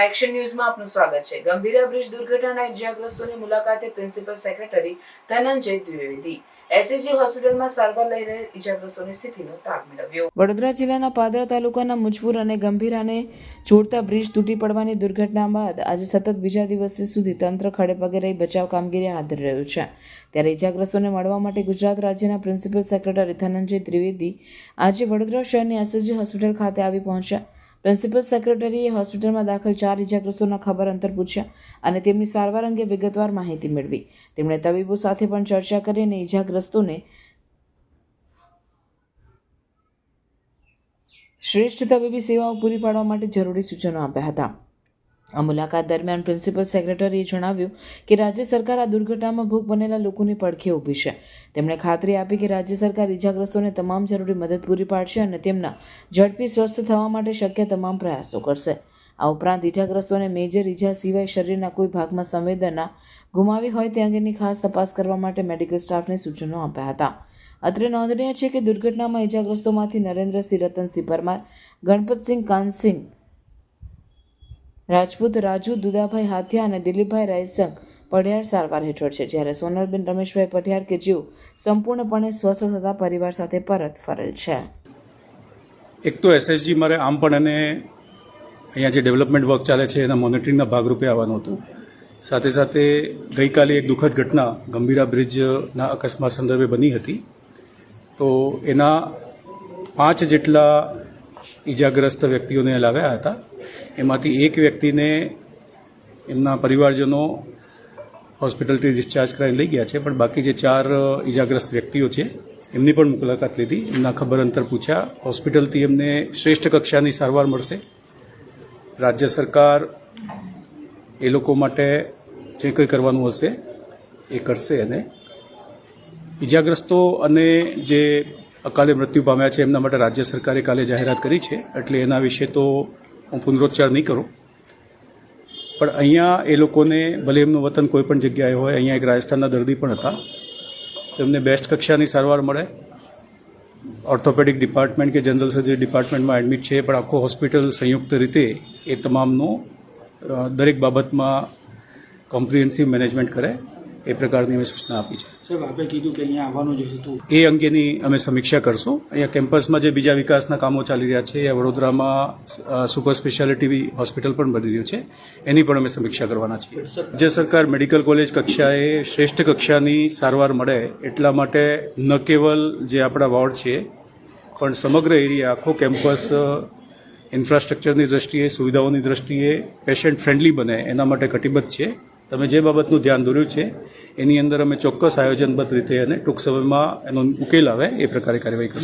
Action ન્યૂઝમાં આપનું સ્વાગત છે. ગંભીરા બ્રિજ દુર્ઘટનાના ઇજાગ્રસ્તોની મુલાકાતે principal secretary Dhananjay Dwivedi SAG હોસ્પિટલમાં સારવાર લઈ રહેલ ઇજાગ્રસ્તોની સ્થિતિનો તાગ મેળવ્યો. વડોદરા જિલ્લાના પાદરા તાલુકાના મુજપુર અને ગંભીરાને જોડતા બ્રિજ તૂટી પડવાની દુર્ઘટના બાદ આજે સતત બીજા દિવસે સુધી તંત્ર ખડે પગે રહી બચાવ કામગીરી હાથ ધરી રહ્યું છે. ત્યારે ઇજાગ્રસ્તોને મળવા માટે ગુજરાત રાજ્યના પ્રિન્સિપલ સેક્રેટરી ધનંજય ત્રિવેદી આજે વડોદરા શહેરની એસએજી હોસ્પિટલ ખાતે આવી પહોંચ્યા. પ્રિન્સિપલ સેક્રેટરીએ હોસ્પિટલમાં દાખલ ચાર ઇજાગ્રસ્તોના ખબર અંતર પૂછ્યા અને તેમની સારવાર અંગે વિગતવાર માહિતી મેળવી. તેમણે તબીબો સાથે પણ ચર્ચા કરી અને ઇજાગ્રસ્તોને શ્રેષ્ઠ તબીબી સેવાઓ પૂરી પાડવા માટે જરૂરી સૂચનો આપ્યા હતા. આ મુલાકાત દરમિયાન પ્રિન્સિપલ સેક્રેટરીએ જણાવ્યું કે રાજ્ય સરકાર આ દુર્ઘટનામાં ભોગ બનેલા લોકોની પડખે ઊભી છે. તેમણે ખાતરી આપી કે રાજ્ય સરકાર ઇજાગ્રસ્તોને તમામ જરૂરી મદદ પૂરી પાડશે અને તેમના ઝડપી સ્વસ્થ થવા માટે શક્ય તમામ પ્રયાસો કરશે. આ ઉપરાંત ઇજાગ્રસ્તોને મેજર ઇજા સિવાય શરીરના કોઈ ભાગમાં સંવેદના ગુમાવી હોય તે અંગેની ખાસ તપાસ કરવા માટે મેડિકલ સ્ટાફને સૂચનો આપ્યા હતા. અત્રે નોંધનીય છે કે દુર્ઘટનામાં ઇજાગ્રસ્તોમાંથી નરેન્દ્રસિંહ રતનસિંહ પરમાર, ગણપતસિંહ કાનસિંહ રાજપૂત રાજુ, દુદાભાઈ હાથિયા અને દિલીપભાઈ રાયસંગ પઢિયાર સારવાર હેઠળ છે, જ્યારે સોનલબેન રમેશભાઈ પઢિયાર કે જીવ સંપૂર્ણપણે સ્વસ્થ થતા પરિવાર સાથે પરત ફરેલ છે. એક તો એસએસજી મારે આમ પણ અને અહીંયા જે ડેવલપમેન્ટ વર્ક ચાલે છે, એના મોનિટરિંગના ભાગરૂપે આવવાનું હતું. સાથે સાથે ગઈકાલે એક દુઃખદ ઘટના ગંભીરા બ્રિજના અકસ્માત સંદર્ભે બની હતી. તો એના પાંચ જેટલા ઈજાગ્રસ્ત વ્યક્તિઓને લાવ્યા હતા. એમાંથી એક વ્યક્તિને એમના પરિવારજનો હોસ્પિટલથી ડિસ્ચાર્જ કરાવી લઈ ગયા છે, પણ બાકી જે ચાર ઈજાગ્રસ્ત વ્યક્તિઓ છે, એમની પણ મુલાકાત લીધી. એમના ખબર અંતર પૂછ્યા. હોસ્પિટલથી એમને શ્રેષ્ઠ કક્ષાની સારવાર મળશે. રાજ્ય સરકાર એ લોકો માટે જે કંઈ કરવાનું હશે એ કરશે અને ઈજાગ્રસ્તો અને જે અકાલે મૃત્યુ પામ્યા છે, એમના માટે રાજ્ય સરકારે કાલે જાહેરાત કરી છે. એટલે એના વિશે તો હું પુનરોચ્ચાર નહીં કરું. પણ અહીંયા એ લોકોને, ભલે એમનું વતન કોઈ પણ જગ્યાએ હોય, અહીંયા એક રાજસ્થાનના દર્દી પણ હતા. તેમને બેસ્ટ કક્ષાની સારવાર મળે. ઓર્થોપેડિક ડિપાર્ટમેન્ટ કે જનરલ સર્જરી ડિપાર્ટમેન્ટમાં એડમિટ છે, પણ આખો હોસ્પિટલ સંયુક્ત રીતે એ તમામનું દરેક બાબતમાં કોમ્પ્રિહેન્સિવ મેનેજમેન્ટ કરે. એ પ્રકારની અમે સૂચના આપી છે. સાહેબ આપે કીધું કે અહીંયા આવવાનું જે હતું. એ અંગેની અમે સમીક્ષા કરશું. અહીંયા કેમ્પસમાં જે બીજા વિકાસના કામો ચાલી રહ્યા છે એ વડોદરામાં સુપર સ્પેશિયાલિટી હોસ્પિટલ પણ બની રહ્યું છે. એની પણ અમે સમીક્ષા કરવાના છીએ. રાજ્ય સરકાર મેડિકલ કોલેજ કક્ષાએ શ્રેષ્ઠ કક્ષાની સારવાર મળે એટલા માટે ન કેવલ જે આપણા વોર્ડ છે પણ સમગ્ર એરિયા આખો કેમ્પસ ઇન્ફ્રાસ્ટ્રક્ચરની દ્રષ્ટિએ સુવિધાઓની દ્રષ્ટિએ પેશન્ટ ફ્રેન્ડલી બને એના માટે કટિબદ્ધ છે. તમે જે બાબતનું ધ્યાન દોર્યું છે, એની અંદર અમે ચોક્કસ આયોજનબદ્ધ રીતે અને ટૂંક સમયમાં એનો ઉકેલ આવે એ પ્રકારે કાર્યવાહી કરશું.